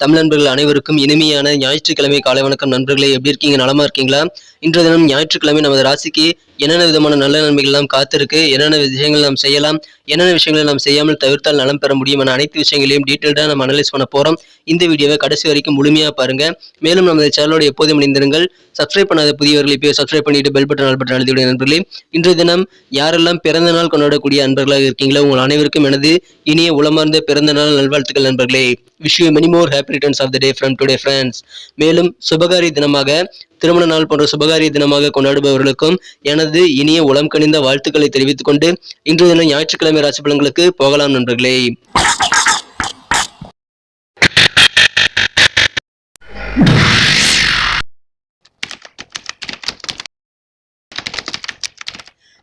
தமிழ் நண்பர்கள் அனைவருக்கும் இனிமையான ஞாயிற்றுக்கிழமை காலை வணக்கம் நண்பர்களே எப்படி இருக்கீங்க? நலமா இருக்கீங்களா? இன்றைய தினம் ஞாயிற்றுக்கிழமை நமது ராசிக்கு என்னென்ன விதமான நல்ல நன்மைகள் எல்லாம் காத்திருக்கு என்னென்ன விஷயங்கள் நாம் செய்யலாம் என்னென்ன விஷயங்களை நாம் செய்யாமல் தவிர்த்தால் நலம் பெற முடியும் என அனைத்து விஷயங்களையும் டீட்டெயில்டாக நம்ம அனலைஸ் பண்ண போறோம். இந்த வீடியோவை கடைசி வரைக்கும் முழுமையா பாருங்க. மேலும் நமது சேனலோட எப்போதும் இணைந்திருங்கள். சப்ஸ்கிரைப் பண்ணாத புதியவர்கள் இப்போ சப்ஸ்கிரைப் பண்ணிட்டு பெல் பட்டன் ஆல் பட்டன் அழுத்திவிட நண்பர்களே. இன்றைய தினம் யாரெல்லாம் பிறந்த நாள் கொண்டாடக்கூடிய அன்பர்களாக இருக்கீங்களோ உங்கள் அனைவருக்கும் எனது இனிய உளமார்ந்த பிறந்த நாள் நல்வாழ்த்துக்கள் நண்பர்களே. Wish you many more happy happy returns of the day from today friends மேலும் சுபகாரி தினமாக திருமண நாள் போன்ற சுபகாரிய தினமாக கொண்டாடுபவர்களுக்கும் எனது இனிய உளம் கனிந்த வாழ்த்துக்களை தெரிவித்துக் கொண்டு இன்றைய தினம் ஞாயிற்றுக்கிழமை ராசி பலன்களுக்கு போகலாம் நண்பர்களே.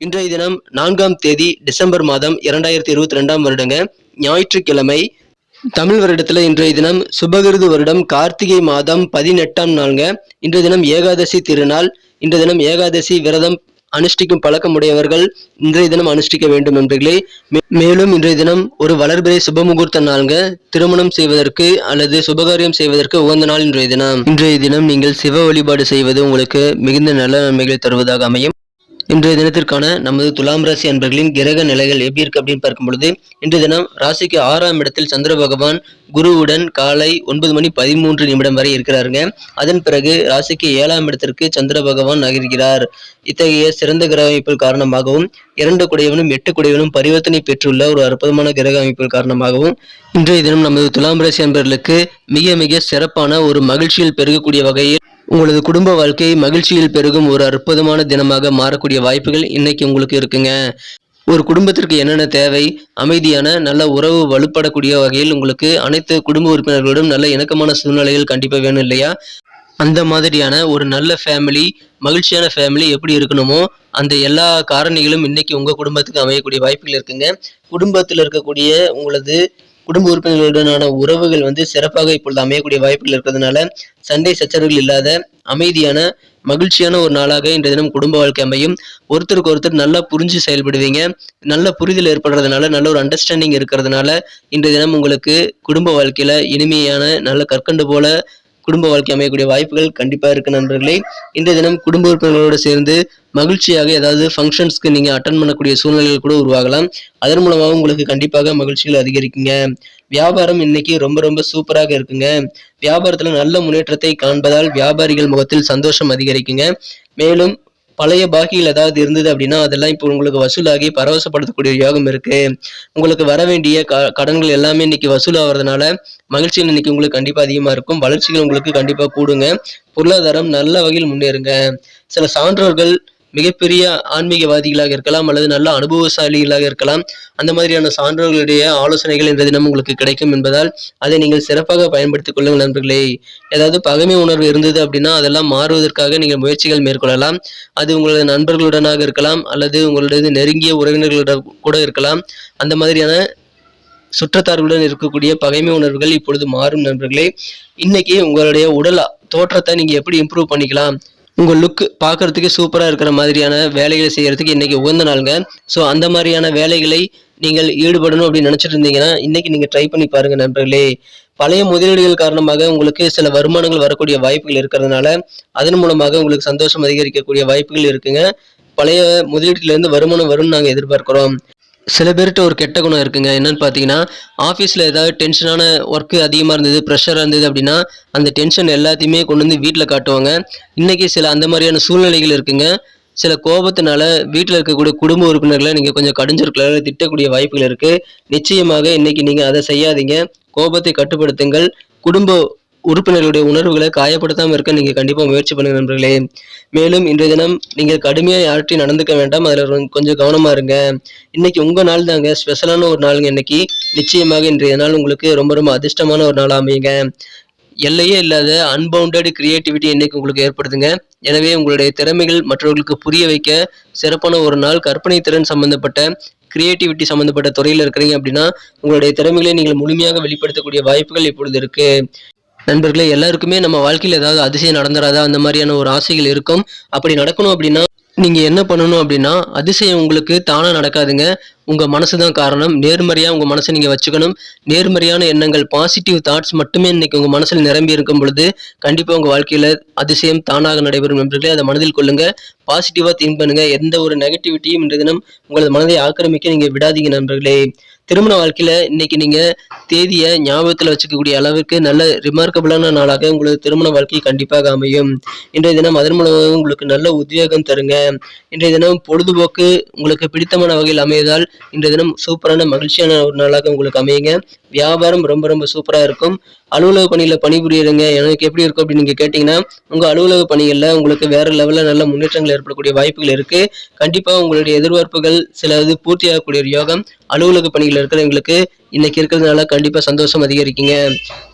இன்றைய தினம் நான்காம் தேதி டிசம்பர் மாதம் இரண்டாயிரத்தி இருபத்தி ரெண்டாம் வருடங்க. ஞாயிற்றுக்கிழமை தமிழ் வருடத்துல இன்றைய தினம் சுபகிருது வருடம் கார்த்திகை மாதம் பதினெட்டாம் நாளுங்க. இன்றைய தினம் ஏகாதசி திருநாள். இன்றைய தினம் ஏகாதசி விரதம் அனுஷ்டிக்கும் பழக்கமுடையவர்கள் இன்றைய தினம் அனுஷ்டிக்க வேண்டும் நண்பர்களே. மேலும் இன்றைய தினம் ஒரு வளர்பிறை சுபமுகூர்த்த நாளுங்க. திருமணம் செய்வதற்கு அல்லது சுபகாரியம் செய்வதற்கு உகந்த நாள் இன்றைய தினம். இன்றைய தினம் நீங்கள் சிவ வழிபாடு செய்வது உங்களுக்கு மிகுந்த நல்ல நன்மைகளை தருவதாக அமையும். இன்றைய தினத்திற்கான நமது துலாம் ராசி அன்பர்களின் கிரக நிலைகள் எப்படி இருக்கு அப்படின்னு பார்க்கும் பொழுது இன்றைய தினம் ராசிக்கு ஆறாம் இடத்தில் சந்திர பகவான் குருவுடன் காலை ஒன்பது மணி பதிமூன்று நிமிடம் வரை இருக்கிறாருங்க. அதன் பிறகு ராசிக்கு ஏழாம் இடத்திற்கு சந்திர பகவான் நகர்கிறார் இத்தகைய சிறந்த கிரக அமைப்புகள் காரணமாகவும் இரண்டு குடையவனும் எட்டு குடையவனும் பரிவர்த்தனை பெற்றுள்ள ஒரு அற்புதமான கிரக அமைப்பு காரணமாகவும் இன்றைய தினம் நமது துலாம் ராசி அன்பர்களுக்கு மிக மிக சிறப்பான ஒரு மகிழ்ச்சியில் பெருகக்கூடிய வகையில் உங்களது குடும்ப வாழ்க்கை மகிழ்ச்சியில் பெருகும் ஒரு அற்புதமான தினமாக மாறக்கூடிய வாய்ப்புகள் இன்னைக்கு உங்களுக்கு இருக்குங்க. ஒரு குடும்பத்திற்கு என்னென்ன தேவை அமைதியான நல்ல உறவு வலுப்படக்கூடிய வகையில் உங்களுக்கு அனைத்து குடும்ப உறுப்பினர்களிடம் நல்ல இணக்கமான சூழ்நிலைகள் கண்டிப்பாக வேணும் இல்லையா? அந்த மாதிரியான ஒரு நல்ல ஃபேமிலி மகிழ்ச்சியான ஃபேமிலி எப்படி இருக்கணுமோ அந்த எல்லா காரணிகளும் இன்னைக்கு உங்கள் குடும்பத்துக்கு அமையக்கூடிய வாய்ப்புகள் இருக்குங்க. குடும்பத்தில் இருக்கக்கூடிய உங்களது குடும்ப உறுப்பினர்களுடனான உறவுகள் வந்து சிறப்பாக இப்பொழுது அமையக்கூடிய வாய்ப்புகள் இருக்கிறதுனால சண்டை சச்சரவுகள் இல்லாத அமைதியான மகிழ்ச்சியான ஒரு நாளாக இன்றைய தினம் குடும்ப வாழ்க்கை அமையும். ஒருத்தருக்கு ஒருத்தர் நல்லா புரிஞ்சு செயல்படுவீங்க. நல்ல புரிதல் ஏற்படுறதுனால நல்ல ஒரு அண்டர்ஸ்டாண்டிங் இருக்கிறதுனால இன்றைய தினம் உங்களுக்கு குடும்ப வாழ்க்கையில இனிமையான நல்ல கற்கண்டு போல குடும்ப வாழ்க்கை அமையக்கூடிய வாய்ப்புகள் கண்டிப்பாக இருக்கு நண்பர்களே. இந்த தினம் குடும்ப உறுப்பினர்களோடு சேர்ந்து மகிழ்ச்சியாக ஏதாவது ஃபங்க்ஷன்ஸ்க்கு நீங்கள் அட்டன் பண்ணக்கூடிய சூழ்நிலைகள் கூட உருவாகலாம். அதன் மூலமாக உங்களுக்கு கண்டிப்பாக மகிழ்ச்சிகள் அதிகரிக்குங்க. வியாபாரம் இன்னைக்கு ரொம்ப ரொம்ப சூப்பராக இருக்குங்க. வியாபாரத்தில் நல்ல முன்னேற்றத்தை காண்பதால் வியாபாரிகள் முகத்தில் சந்தோஷம் அதிகரிக்குங்க. மேலும் பழைய பாக்கியில் ஏதாவது இருந்தது அப்படின்னா அதெல்லாம் இப்போ உங்களுக்கு வசூலாகி பரவசப்படுத்தக்கூடிய யோகம் இருக்கு. உங்களுக்கு வர வேண்டிய க கடன்கள் எல்லாமே இன்னைக்கு வசூல் ஆகிறதுனால மகிழ்ச்சிகள் இன்னைக்கு உங்களுக்கு கண்டிப்பாக அதிகமாக இருக்கும். வளர்ச்சிகள் உங்களுக்கு கண்டிப்பாக கூடுங்க. பொருளாதாரம் நல்ல வகையில் முன்னேறுங்க. சில சான்றோர்கள் மிகப்பெரிய ஆன்மீகவாதிகளாக இருக்கலாம் அல்லது நல்ல அனுபவசாலிகளாக இருக்கலாம். அந்த மாதிரியான சான்றோர்களுடைய ஆலோசனைகள் இந்த தினம் உங்களுக்கு கிடைக்கும் என்பதால் அதை நீங்கள் சிறப்பாக பயன்படுத்திக் கொள்ளுங்கள் நண்பர்களே. ஏதாவது பகைமை உணர்வு இருந்தது அப்படின்னா அதெல்லாம் மாறுவதற்காக நீங்கள் முயற்சிகள் மேற்கொள்ளலாம். அது உங்களது நண்பர்களுடனாக இருக்கலாம் அல்லது உங்களது நெருங்கிய உறவினர்களுடன் கூட இருக்கலாம். அந்த மாதிரியான சுற்றத்தார்களுடன் இருக்கக்கூடிய பகைமை உணர்வுகள் இப்பொழுது மாறும் நண்பர்களே. இன்னைக்கு உங்களுடைய உடல் தோற்றத்தை நீங்க எப்படி இம்ப்ரூவ் பண்ணிக்கலாம்? உங்கள் லுக் பார்க்குறதுக்கு சூப்பராக இருக்கிற மாதிரியான வேலைகளை செய்கிறதுக்கு இன்றைக்கி உகந்த நாளுங்க. ஸோ அந்த மாதிரியான வேலைகளை நீங்கள் ஈடுபடணும் அப்படின்னு நினச்சிட்டு இருந்தீங்கன்னா இன்றைக்கி நீங்கள் ட்ரை பண்ணி பாருங்கள் நண்பர்களே. பழைய முதலீடுகள் காரணமாக உங்களுக்கு சில வருமானங்கள் வரக்கூடிய வாய்ப்புகள் இருக்கிறதுனால அதன் மூலமாக உங்களுக்கு சந்தோஷம் அதிகரிக்கக்கூடிய வாய்ப்புகள் இருக்குங்க. பழைய முதலீட்டிலேருந்து வருமானம் வரும்னு நாங்கள் எதிர்பார்க்குறோம். சில பேர்கிட்ட ஒரு கெட்ட குணம் இருக்குங்க. என்னன்னு பார்த்தீங்கன்னா ஆஃபீஸில் ஏதாவது டென்ஷனான ஒர்க்கு அதிகமாக இருந்தது ப்ரெஷராக இருந்தது அப்படின்னா அந்த டென்ஷன் எல்லாத்தையுமே கொண்டு வந்து வீட்டில் காட்டுவாங்க. இன்றைக்கி சில அந்த மாதிரியான சூழ்நிலைகள் இருக்குங்க. சில கோபத்தினால வீட்டில் இருக்கக்கூடிய குடும்ப உறுப்பினர்களை நீங்கள் கொஞ்சம் கடிஞ்சிருக்கலாம் திட்டக்கூடிய வாய்ப்புகள் இருக்குது நிச்சயமாக இன்றைக்கி நீங்கள் அதை செய்யாதீங்க. கோபத்தை கட்டுப்படுத்துங்கள். குடும்ப உறுப்பினர்களுடைய உணர்வுகளை காயப்படுத்தாமல் இருக்க நீங்கள் கண்டிப்பாக முயற்சி பண்ணுங்க நண்பர்களே. மேலும் இன்றைய தினம் நீங்கள் கடுமையாக யார்ட்டையும் நடந்துக்க வேண்டாம். அதில் கொஞ்சம் கவனமாக இருங்க. இன்னைக்கு உங்கள் நாள் தாங்க. ஸ்பெஷலான ஒரு நாளுங்க இன்னைக்கு. நிச்சயமாக இன்றைய நாள் உங்களுக்கு ரொம்ப ரொம்ப அதிர்ஷ்டமான ஒரு நாள் அமையுங்க. எல்லையே இல்லாத அன்பவுண்டட் கிரியேட்டிவிட்டி இன்னைக்கு உங்களுக்கு ஏற்படுதுங்க. எனவே உங்களுடைய திறமைகள் மற்றவர்களுக்கு புரிய வைக்க சிறப்பான ஒரு நாள். கற்பனை திறன் சம்பந்தப்பட்ட கிரியேட்டிவிட்டி சம்பந்தப்பட்ட துறையில் இருக்கிறீங்க அப்படின்னா உங்களுடைய திறமைகளை நீங்கள் முழுமையாக வெளிப்படுத்தக்கூடிய வாய்ப்புகள் இப்பொழுது இருக்கு. நண்பர்களே எல்லாருக்குமே நம்ம வாழ்க்கையில் ஏதாவது அதிசயம் நடந்துராதா? அந்த மாதிரியான ஒரு ஆசைகள் இருக்கும். அப்படி நடக்கணும் அப்படின்னா நீங்க என்ன பண்ணணும் அப்படின்னா அதிசயம் உங்களுக்கு தானாக நடக்காதுங்க. உங்கள் மனசு தான் காரணம். நேர்மறையாக உங்கள் மனசை நீங்கள் வச்சுக்கணும். நேர்மறையான எண்ணங்கள் பாசிட்டிவ் தாட்ஸ் மட்டுமே இன்னைக்கு உங்கள் மனசில் நிரம்பி இருக்கும் பொழுது கண்டிப்பாக உங்கள் வாழ்க்கையில் அதிசயம் தானாக நடைபெறும் நண்பர்களே அதை மனதில் கொள்ளுங்கள் பாசிட்டிவாக திங்க் பண்ணுங்கள் எந்த ஒரு நெகட்டிவிட்டியும் இன்றைய தினம் உங்களது மனதை ஆக்கிரமிக்க நீங்கள் விடாதீங்க நண்பர்களே. திருமண வாழ்க்கையில் இன்னைக்கு நீங்கள் தேதியை ஞாபகத்தில் வச்சுக்கக்கூடிய அளவுக்கு நல்ல ரிமார்க்கபிளான நாளாக உங்களது திருமண வாழ்க்கை கண்டிப்பாக அமையும். இன்றைய தினம் அதன் மூலமாக உங்களுக்கு நல்ல உத்வேகம் தருங்க. இன்றைய தினம் பொழுதுபோக்கு உங்களுக்கு பிடித்தமான வகையில் அமையதால் இன்றைய தினம் சூப்பரான மகிழ்ச்சியான ஒரு நாளாக உங்களுக்கு அமையுங்க. வியாபாரம் ரொம்ப ரொம்ப சூப்பராக இருக்கும். அலுவலக பணியில் பணிபுரியுறங்க. எனக்கு எப்படி இருக்கும் அப்படின்னு நீங்கள் கேட்டிங்கன்னா உங்கள் அலுவலக பணிகளில் உங்களுக்கு வேற லெவலில் நல்ல முன்னேற்றங்கள் ஏற்படக்கூடிய வாய்ப்புகள் இருக்குது கண்டிப்பாக உங்களுடைய எதிர்பார்ப்புகள் சில இது பூர்த்தியாகக்கூடிய ஒரு யோகம் அலுவலக பணிகள் இருக்கிறவங்களுக்கு இன்னைக்கு இருக்கிறதுனால கண்டிப்பா சந்தோஷம் அதிகரிக்குங்க.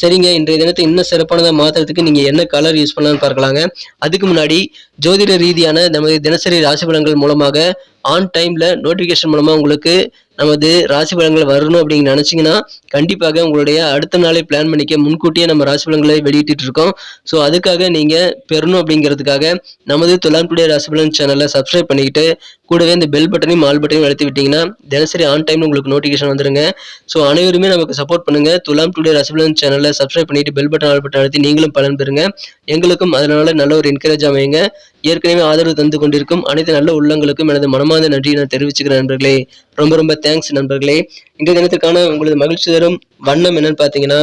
சரிங்க இன்றைய தினத்தை இன்னும் சிறப்பானதா மாற்றுறதுக்கு நீங்க என்ன கலர் யூஸ் பண்ணலாம்னு பார்க்கலாங்க. அதுக்கு முன்னாடி ஜோதிட ரீதியான நமது தினசரி ராசி பலன்கள் மூலமாக ஆன் டைம்ல நோட்டிபிகேஷன் மூலமா உங்களுக்கு நமது ராசி பலன்கள் வரணும் அப்படின்னு நினச்சிங்கன்னா கண்டிப்பாக உங்களுடைய அடுத்த நாளை பிளான் பண்ணிக்க முன்கூட்டியே நம்ம ராசி பலன்களை வெளியிட்டு இருக்கோம். ஸோ அதுக்காக நீங்கள் பெறணும் அப்படிங்கிறதுக்காக நமது துலாம் டுடே ராசி பலன் சேனலை சப்ஸ்கிரைப் பண்ணிக்கிட்டு கூடவே இந்த பெல் பட்டனையும் ஆல் பட்டனையும் அழுத்தி விட்டிங்கன்னா தினசரி ஆன் டைம்ல உங்களுக்கு நோட்டிஃபிகேஷன் வந்துருங்க. ஸோ அனைவருமே நமக்கு சப்போர்ட் பண்ணுங்க. துலாம் டுடே ரசபலன் சேனலை சப்ஸ்கிரைப் பண்ணிட்டு பெல் பட்டன் ஆல் பட்டன் அழுத்தி நீங்களும் பலன் பெறுங்க. எங்களுக்கும் அதனால நல்ல ஒரு என்கரேஜ் அமையுங்க. ஏற்கனவே ஆதரவு தந்து கொண்டிருக்கும் அனைத்து நல்ல உள்ளங்களுக்கும் எனது மனமார்ந்த நன்றியை நான் தெரிவிச்சுக்கிறேன் நண்பர்களே. ரொம்ப ரொம்ப தேங்க்ஸ் நண்பர்களே. இன்றைய தினத்துக்கான உங்களது மகிழ்ச்சி தரும் வண்ணம் என்னன்னு பார்த்தீங்கன்னா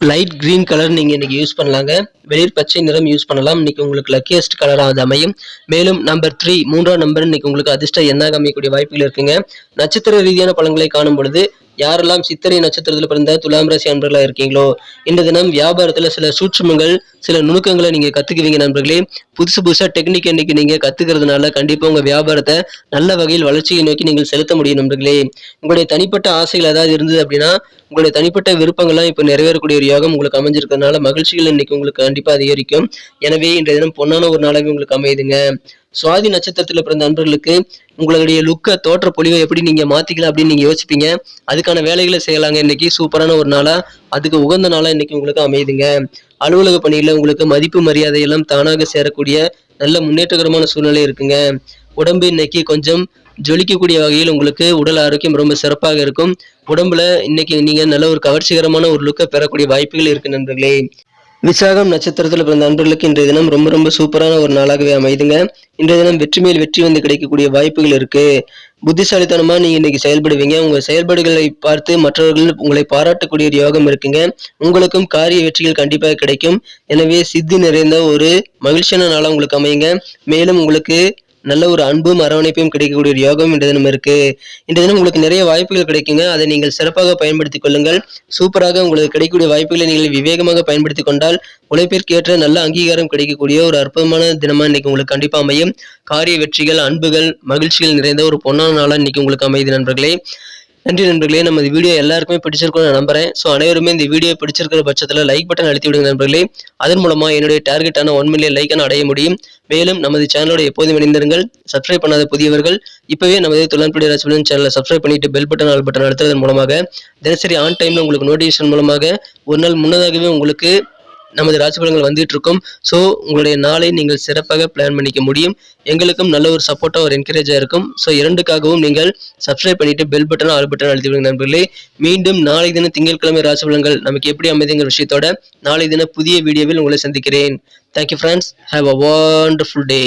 லைட் கிரீன் கலர் நீங்கள் இன்னைக்கு யூஸ் பண்ணலாங்க. வெளிர் பச்சை நிறம் யூஸ் பண்ணலாம். இன்னைக்கு உங்களுக்கு லக்கியஸ்ட் கலராக அது அமையும். மேலும் நம்பர் த்ரீ மூன்றாம் நம்பர் இன்னைக்கு உங்களுக்கு அதிர்ஷ்ட எண்ணாக அமையக்கூடிய வாய்ப்புகள் இருக்குங்க. நட்சத்திர ரீதியான பழங்களை காணும் பொழுது யாரெல்லாம் சித்திரை நட்சத்திரத்தில் பிறந்த துலாம் ராசி அன்பர்களாக இருக்கீங்களோ இந்த தினம் வியாபாரத்தில் சில சூட்சமங்கள் சில நுணுக்கங்களை நீங்கள் கற்றுக்குவீங்க நண்பர்களே. புதுசு புதுசாக டெக்னிக் இன்னைக்கு நீங்கள் கற்றுக்கிறதுனால கண்டிப்பாக உங்கள் வியாபாரத்தை நல்ல வகையில் வளர்ச்சியை நோக்கி நீங்கள் செலுத்த முடியும் நண்பர்களே. உங்களுடைய தனிப்பட்ட ஆசைகள் ஏதாவது இருந்தது அப்படின்னா உங்களுடைய தனிப்பட்ட விருப்பங்கள்லாம் இப்போ நிறைவேறக்கூடிய ஒரு யோகம் உங்களுக்கு அமைஞ்சிருக்கிறதுனால மகிழ்ச்சிகள் இன்னைக்கு உங்களுக்கு கண்டிப்பாக அதிகரிக்கும். எனவே இன்றைய தினம் பொன்னான ஒரு நாளாகவே உங்களுக்கு அமையுதுங்க. சுவாதி நட்சத்திரத்தில் பிறந்த நண்பர்களுக்கு உங்களுடைய லுக்க தோற்ற பொலிவை எப்படி நீங்க மாத்திக்கலாம் அப்படின்னு நீங்க யோசிப்பீங்க. அதுக்கான வேலைகளை செய்யலாங்க. இன்னைக்கு சூப்பரான ஒரு நாளா அதுக்கு உகந்த நாளா இன்னைக்கு உங்களுக்கு அமையுதுங்க. அலுவலக பணியில உங்களுக்கு மதிப்பு மரியாதை எல்லாம் தானாக சேரக்கூடிய நல்ல முன்னேற்றகரமான சூழ்நிலை இருக்குங்க. உடம்பு இன்னைக்கு கொஞ்சம் ஜொலிக்கக்கூடிய வகையில் உங்களுக்கு உடல் ஆரோக்கியம் ரொம்ப சிறப்பாக இருக்கும். உடம்புல இன்னைக்கு நீங்க நல்ல ஒரு கவர்ச்சிகரமான ஒரு லுக்கை பெறக்கூடிய வாய்ப்புகள் இருக்கு நண்பர்களே. விசாகம் நட்சத்திரத்தில் பிறந்த அன்பர்களுக்கு இன்றைய தினம் ரொம்ப ரொம்ப சூப்பரான ஒரு நாளாகவே அமைதுங்க. இன்றைய தினம் வெற்றி மேல் வெற்றி வந்து கிடைக்கக்கூடிய வாய்ப்புகள் இருக்கு. புத்திசாலித்தனமா நீங்க இன்னைக்கு செயல்படுவீங்க. உங்க செயல்பாடுகளை பார்த்து மற்றவர்கள் உங்களை பாராட்டக்கூடிய ஒரு யோகம் இருக்குங்க. உங்களுக்கும் காரிய வெற்றிகள் கண்டிப்பாக கிடைக்கும். எனவே சித்தி நிறைந்த ஒரு மகிழ்ச்சியான நாளாக உங்களுக்கு அமையுங்க. மேலும் உங்களுக்கு நல்ல ஒரு அன்பும் அரவணைப்பையும் கிடைக்கக்கூடிய ஒரு யோகம் இந்த தினம் இருக்கு. இந்த தினம் உங்களுக்கு நிறைய வாய்ப்புகள் கிடைக்குங்க. அதை நீங்கள் சிறப்பாக பயன்படுத்திக் கொள்ளுங்கள். சூப்பராக உங்களுக்கு கிடைக்கக்கூடிய வாய்ப்புகளை நீங்கள் விவேகமாக பயன்படுத்தி கொண்டால் உழைப்பிற்கேற்ற நல்ல அங்கீகாரம் கிடைக்கக்கூடிய ஒரு அற்புதமான தினமா இன்னைக்கு உங்களுக்கு கண்டிப்பா அமையும். காரிய வெற்றிகள் அன்புகள் மகிழ்ச்சிகள் நிறைந்த ஒரு பொன்னான நாளா இன்னைக்கு உங்களுக்கு அமையுது நண்பர்களே. நன்றி நண்பர்களே. நம்ம இந்த வீடியோ எல்லாருக்குமே பிடிச்சிருக்கும்னு நம்புறேன். ஸோ அனைவருமே இந்த வீடியோ பிடிச்சிருக்கிற பட்சத்தில் லைக் பட்டன் அழுத்தி விடுங்க நண்பர்களே. அதன் மூலமாக என்னுடைய டார்கெட்டான ஒன் மில்லியன் லைக்கான அடைய முடியும். மேலும் நமது சேனலோட எப்போதும் இணைந்திருங்கள். சப்ஸ்கிரைப் பண்ணாத புதியவர்கள் இப்பவே நமது தொழில்நுட்ப ராஜ்பலன் சேனலை சப்ஸ்கிரைப் பண்ணிட்டு பெல் பட்டன் ஆல் பட்டன் அழுத்துறதன் மூலமாக தினசரி ஆன் டைமில் உங்களுக்கு நோட்டிஃபிகேஷன் மூலமாக ஒரு நாள் முன்னதாகவே உங்களுக்கு நமது ராசிபலங்கள் வந்துட்டு இருக்கும் ஸோ உங்களுடைய நாளை நீங்கள் சிறப்பாக பிளான் பண்ணிக்க முடியும். எங்களுக்கும் நல்ல ஒரு சப்போர்ட்டாக ஒரு என்கரேஜாக இருக்கும். ஸோ இரண்டுக்காகவும் நீங்கள் சப்ஸ்கிரைப் பண்ணிட்டு பெல் பட்டன் ஆல் பட்டன் அழுத்தி விடுங்க நண்பர்களே. மீண்டும் நாளை தினம் திங்கட்கிழமை ராசிபலங்கள் நமக்கு எப்படி அமைதிங்கிற விஷயத்தோட நாளை தினம் புதிய வீடியோவில் உங்களை சந்திக்கிறேன். Thank you friends have a wonderful day